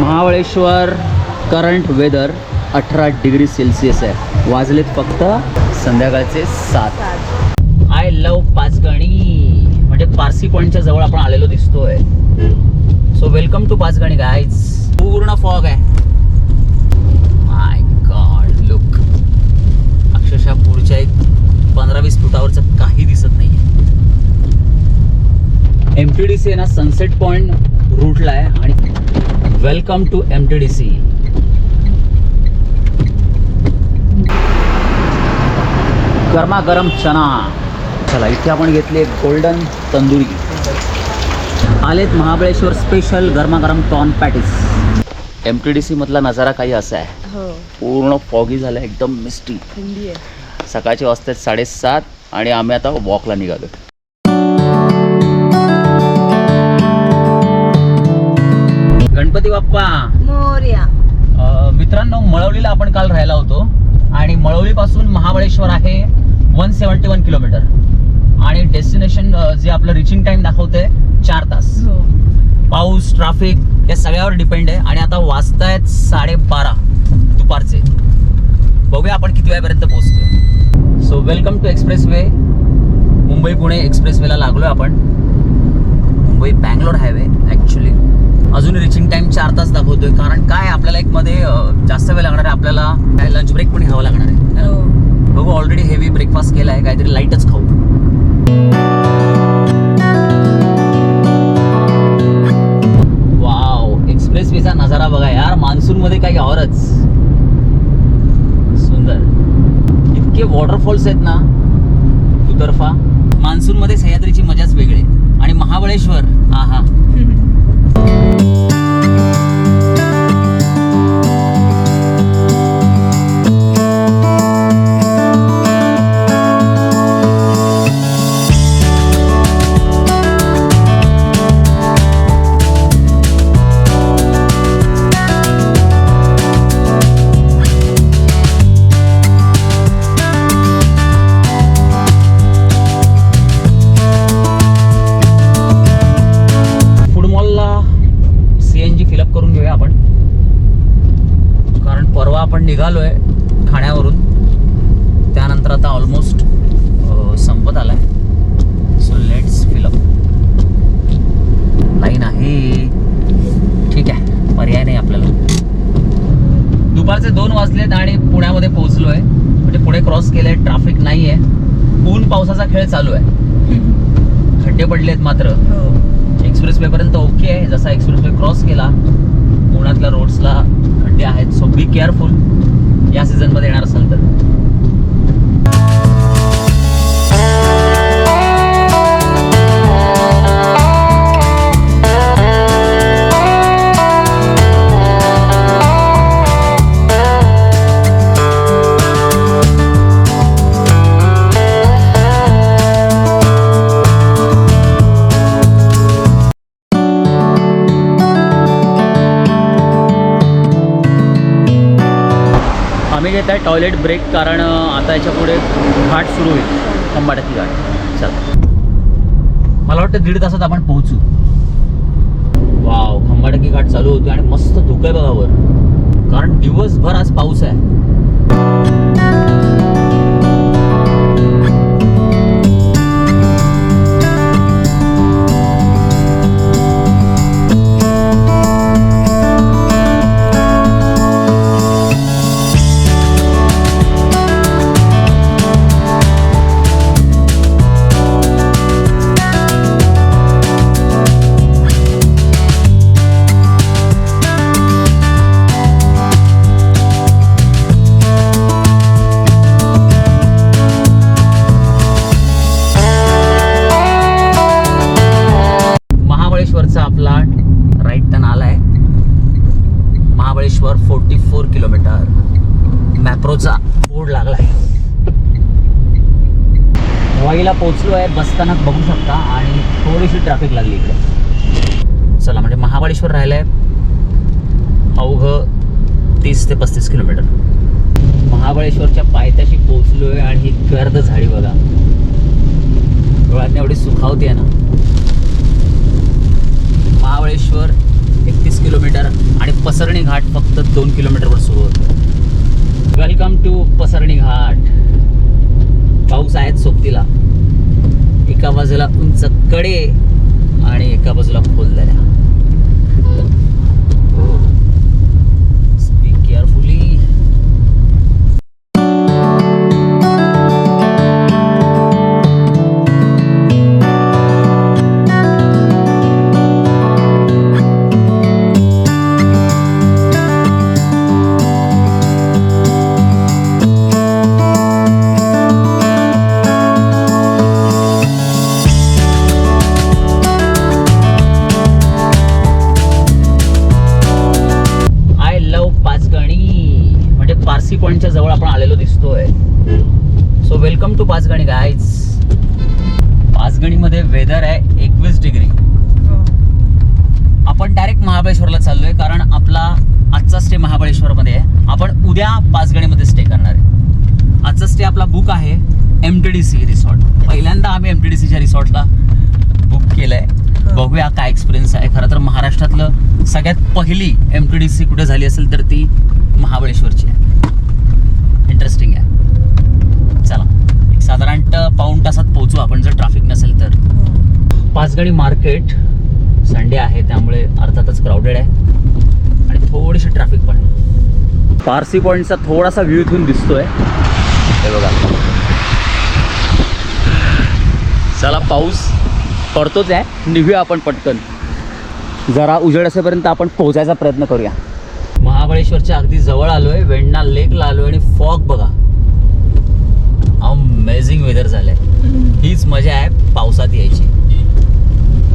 Mahabaleshwar current weather अठरा degree Celsius आहे. वाजलेत फक्त संध्याकाळचे सात. I love Panchgani. म्हणजे पारसी पॉईंटच्या जवळ आपण आलेलो दिसतोय. So welcome to Panchgani guys पूर्ण फॉग आहे. माय गॉड लुक अक्षरशः पुढच्या एक पंधरा वीस फुटावरचं काही दिसत नाही एम टी डी सी आहे ना सनसेट पॉईंट रूटला आहे आणि welcome to M T D C गरमागरम चना. चला इथे आपण घेतले गोल्डन तंदुरी. आलेत महाबळेश्वर स्पेशल गरमागरम टॉन पॅटीस एम टी डी सीमधला नजारा काही असा आहे. हो. पूर्ण फॉगी झालं एकदम मिस्टी सकाळचे वाजतात साडेसात आणि आम्ही आता वॉकला निघालो गणपती बाप्पा. मोर्या. अ, मित्रांनो मळवलीला आपण काल राहिला होतो आणि मळवलीपासून महाबळेश्वर आहे वन सेवन्टी वन किलोमीटर. आणि डेस्टिनेशन जे आपलं रिचिंग टाइम दाखवतंय चार तास. हो. पाऊस ट्रॅफिक या सगळ्यावर डिपेंड आहे. आणि आता वाजतायत साडेबारा दुपारचे. बघूया आपण किती वेळापर्यंत पोहोचतो so welcome to expressway Mumbai Pune express वेला लागलोय आपण. मुंबई बँगलोर हायवे अजून रिचिंग टाइम चार तास दाखवतोय. कारण काय आपल्याला एक मध्ये जास्त वेळ लागणार आहे. आपल्याला काय लंच ब्रेक पण घ्यावा लागणार आहे. हो बघू ऑलरेडी हेवी ब्रेकफास्ट केला आहे काहीतरी लाईटच खाऊ. वाव एक्सप्रेस वेचा नजारा बघा यार. मान्सून मध्ये काही औरच सुंदर. इतके वॉटरफॉल्स आहेत ना. दुतर्फा मान्सून मध्ये सह्याद्रीची मजाच वेगळी. आणि महाबळेश्वर. हा हा आपण निघालोय ठाण्यावरून. त्यानंतर आता ऑलमोस्ट संपत आलाय. सो लेट्स फिलअप लाईन आहे. ठीक आहे. पर्याय नाही आपल्याला. दुपारचे दोन वाजलेत आणि पुण्यामध्ये पोहोचलोय. म्हणजे पुढे क्रॉस केलंय ट्रॅफिक नाही आहे ऊन पावसाचा खेळ चालू आहे. खड्डे पडलेत मात्र. हो. एक्सप्रेस वे पर्यंत ओके आहे. जसा एक्सप्रेस वे क्रॉस केला पुण्यातल्या रोड्सला खड्डे आहेत. सो बी केअरफुल या सीझनमध्ये येणार असेल टॉयलेट ब्रेक कारण आता याच्यापुढे घाट सुरू होईल. खंबाटकी घाट. चल. मला वाटतं दीड तासात आपण पोहोचू. वाव खंबाटकी घाट चालू होतो आणि मस्त धुकं आहे बघावर कारण दिवसभर आज पाऊस आहे. वाईला आहे बसताना बघू शकता आणि थोडीशी ट्रॅफिक लागली इकडे. चला म्हणजे महाबळेश्वर राहिलंय. अवघ तीस ते पस्तीस किलोमीटर. महाबळेश्वरच्या पायथ्याशी पोहोचलोय आणि ही गर्द झाडी बघा. डोळ्यात एवढी सुखावती आहे ना. महाबळेश्वर एकतीस किलोमीटर आणि पसरणी घाट फक्त दोन किलोमीटरवर सुरू होतो. Welcome to Pasarni Ghat. पाऊस आहेत सोबतीला. एका बाजूला उंच कडे आणि एका बाजूला खोल दऱ्या. उद्या पाचगणीमध्ये स्टे करणार आहे. आजचा स्टे आपला बुक आहे M T D C resort पहिल्यांदा आम्ही एम टी डी सीच्या रिसॉर्टला बुक केलं आहे बघूया काय एक्सपिरियन्स आहे. खरं तर महाराष्ट्रातलं सगळ्यात पहिली एम टी डी सी कुठे झाली असेल तर ती महाबळेश्वरची आहे. इंटरेस्टिंग आहे. चला एक साधारणतः पाऊण तासात पोहोचू आपण. जर ट्रॅफिक नसेल तर. पाचगणी मार्केट संडे आहे त्यामुळे अर्थातच क्राऊडेड आहे आणि थोडीशी ट्रॅफिक पण आहे पारसी पॉईंटचा थोडासा व्ह्यू इथून दिसतोय. हे बघा. चला पाऊस पडतोच आहे. निघूया आपण पटकन. जरा उजेड असेपर्यंत आपण पोहोचायचा प्रयत्न करूया. महाबळेश्वरच्या अगदी जवळ आलोय. वेण्णा लेकला आलोय आणि फॉग बघा. अमेझिंग वेदर झालंय. हीच मजा आहे पावसात यायची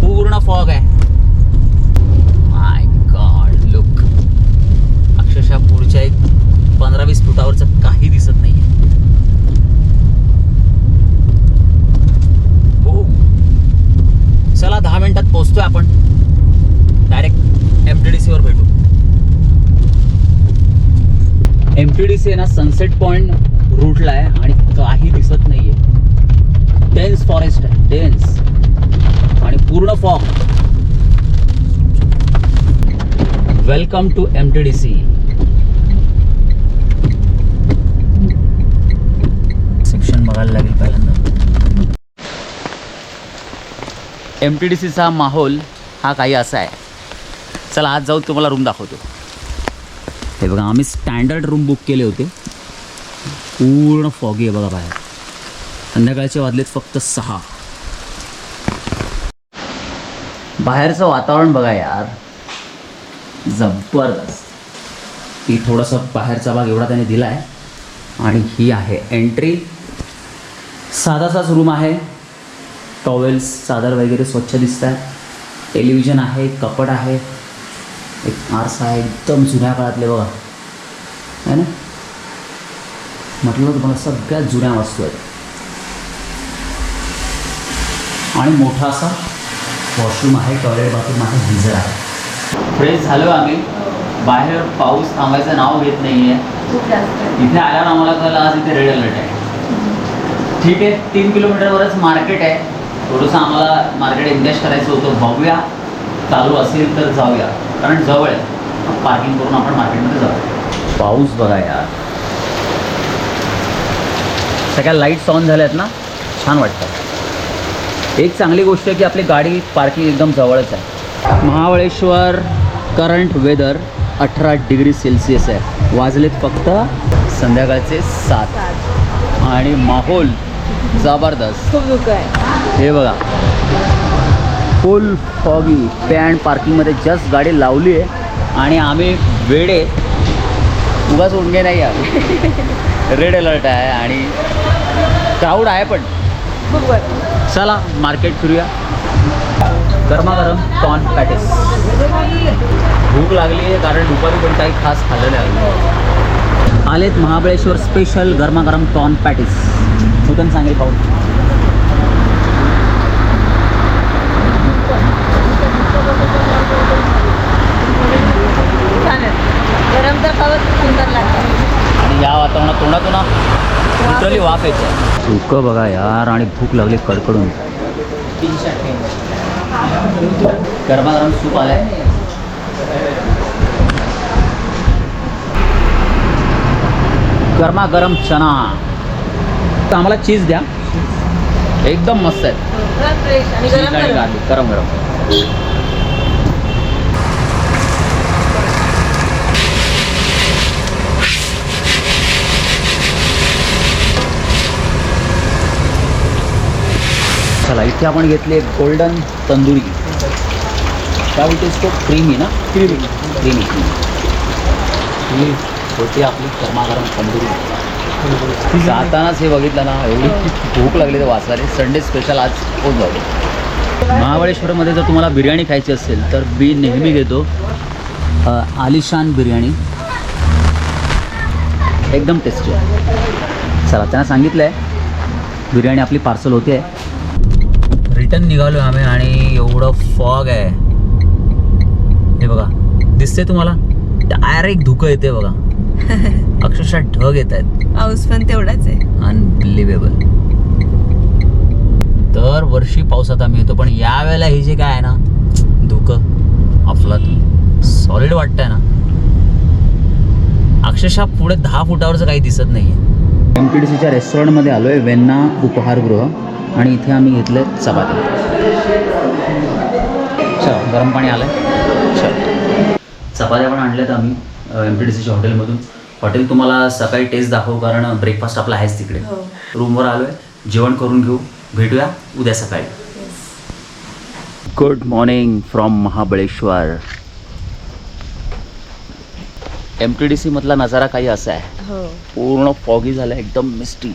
पूर्ण फॉग आहे माय गॉड लुक अक्षरशः पुढच्या एक पंधरा वीस फुटावरचं काही दिसत नाहीये हो चला दहा मिनिटात पोहोचतोय आपण डायरेक्ट एम टी डी सीवर भेटू एम टी डी सी आहे ना सनसेट पॉईंट रूटला आहे आणि काही दिसत नाहीये. डेन्स फॉरेस्ट आहे डेन्स आणि पूर्ण fog welcome to M T D C section बघायला लागेल पहिल्यांदा. एम टी डी सीचा माहोल हा काही असा आहे. चला आज जाऊ तुम्हाला रूम दाखवतो. हे बघा आम्ही स्टँडर्ड रूम बुक केले होते. पूर्ण फॉगी आहे बघा बाहेर. संध्याकाळचे वाजलेत फक्त सहा. बाहेरचं वातावरण बघा यार. जबरदस्त. ती थोडंसं बाहेरचा भाग एवढा त्याने दिला आहे आणि ही आहे एंट्री साधासाच रूम आहे. टॉवेल्स चादर वगैरे स्वच्छ दिसत आहेत टेलिव्हिजन आहे कपड आहे. एक आरसा आहे एकदम जुन्या काळातले बघा. है ना? म्हटलं तुम्हाला सगळ्यात जुन्या वस्तू आहेत. आणि मोठा असा वॉशरूम आहे टॉयलेट बाथरूम आहे गिझर आहे. फ्रेश झालो आम्ही. बाहेर पाऊस थांबायचं नाव घेत नाही आहे. इथे आल्यावर आम्हाला कळलं आज इथे रेड अलर्ट आहे. ठीक आहे तीन किलोमीटरवरच मार्केट आहे. थोडंसं आम्हाला मार्केट इन्व्हेस्ट करायचं होतं बघूया. चालू असेल तर जाऊया. कारण जवळ आहे. पार्किंग करून आपण मार्केटमध्ये जाऊ. पाऊस बघा यार. सगळ्या लाईट्स ऑन झाल्यात ना छान वाटतं. एक चांगली गोष्ट आहे की आपली गाडी पार्किंग एकदम जवळच आहे. महाबळेश्वर करंट वेदर अठरा डिग्री सेल्सिअस आहे. वाजलेत फक्त संध्याकाळचे सात. आणि माहोल जबरदस्त. हे बघा. फुल फॉगी पॅन्ट पार्किंगमध्ये जस्ट गाडी लावली आहे. आणि आम्ही वेडे. उगाच उडगे नाही आले रेड अलर्ट आहे आणि क्राऊड आहे पण. चला मार्केट फिरूया. गरमागरम टॉन पॅटेस. भूक लागली आहे कारण दुपारी पण काही खास खाल्लं नाही आलेत महाबळेश्वर स्पेशल गरमागरम टॉन पॅटीस. नूतन सांगेल पाहून. गरम तर खावं सुंदर लागतं. या वातावरणात तोंडातून ना लिटरली वाफ येते. सुकं बघा यार आणि भूक लागली कडकडून. गरमागरम सूप आलाय. गरमागरम चना. तर आम्हाला चीज द्या. एकदम मस्त आहे. गरम गरम. चला इथे आपण घेतले गोल्डन तंदुरी. काय बोलतेस तो क्रीमी ना? क्रीमी क्रीमी ही होती आपली गरमागरम तंदुरी. जातानाच हे बघितलं ना एवढी भूक लागली तर वाचायला संडे स्पेशल आज होऊन जाऊ महाबळेश्वरमध्ये जर तुम्हाला बिर्याणी खायची असेल तर मी नेहमी घेतो आलिशान बिर्याणी. एकदम टेस्टी आहे. चला त्यांना सांगितलं आहे बिर्याणी आपली पार्सल होते. आहे रिटर्न निघालो आम्ही आणि एवढं फॉग आहे. हे बघा दिसते तुम्हाला? डायरेक्ट धुकं येते बघा. अक्षरशः ढग येत आहेत. पाऊस पण तेवढाच आहे. अनबिलिव्हेबल दर वर्षी पावसात आम्ही येतो पण या वेळेला हे जे काय आहे ना धुकं अफलात सॉलिड वाटतंय ना. अक्षरशः पुढे दहा फुटावरचं काही दिसत नाही एम पी डी सीच्या रेस्टॉरंटमध्ये आलो आहे वेन्ना उपहारगृह. आणि इथे आम्ही घेतले चपाती. चल गरम पाणी आलं आहे चल. चपात्या पण आणल्यात आम्ही एम पी डी सीच्या हॉटेलमधून. हॉटेल तुम्हाला सकाळी टेस्ट दाखवू कारण ब्रेकफास्ट आपला आहेच तिकडे. हो. रूमवर आलो आहे जेवण करून घेऊ. भेटूया उद्या सकाळी. Good morning from Mahabaleshwar. M T D सीमधला नजारा काही असा आहे. हो. पूर्ण फॉगी झालं एकदम मिस्टी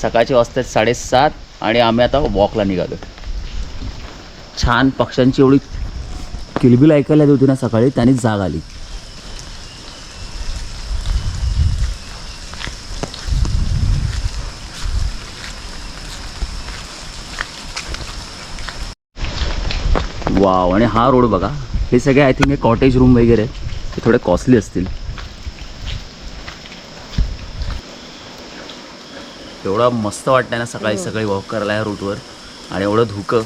सकाळचे वाजतात साडेसात. आणि आम्ही आता वॉकला निघालो. छान पक्ष्यांची एवढी किलबिल ऐकायला होती ना सकाळी त्याने जाग आली. वाव आणि हा रोड बघा. हे सगळे आय थिंक हे कॉटेज रूम वगैरे. हे थोडे कॉस्टली असतील. एवढं मस्त वाटतंय ना सकाळी सकाळी वॉक करायला या रूटवर आणि एवढं धुकं.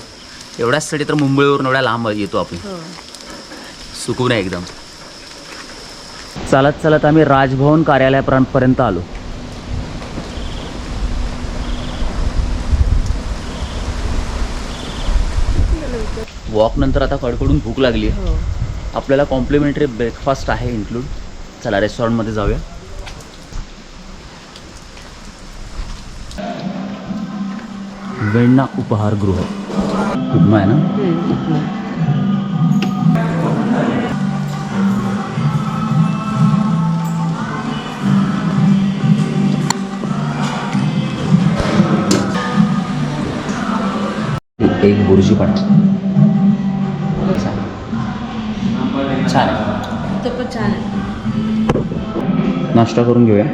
एवढ्याचसाठी तर मुंबईवरून एवढ्या लांब येतो आपण. हो. सुकून आहे एकदम. चालत चालत आम्ही राजभवन कार्यालयापर्यंत आलो. वॉक नंतर आता कडकडून भूक लागली आहे हो. आपल्याला कॉम्प्लिमेंटरी ब्रेकफास्ट आहे इन्क्लूड चला रेस्टॉरंटमध्ये जाऊया. वेण्णा उपहारगृह उपमा आहे ना? एक बुर्जी पण. छान नाश्ता करून घेऊया.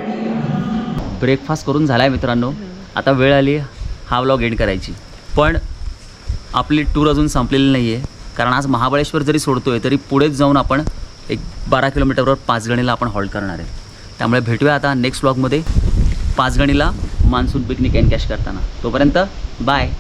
ब्रेकफास्ट करून झाला आहे मित्रांनो. आता वेळ आली. हा व्लॉग एंड करायची. पण आपली टूर अजून संपलेली नाही आहे कारण आज महाबळेश्वर जरी सोडतो आहे तरी पुढेच जाऊन आपण एक बारा किलोमीटरवर पाचगणीला आपण हॉल्ट करणार आहे. त्यामुळे भेटूया आता नेक्स्ट व्लॉगमध्ये पाचगणीला मान्सून पिकनिक एनकॅश करताना. तोपर्यंत बाय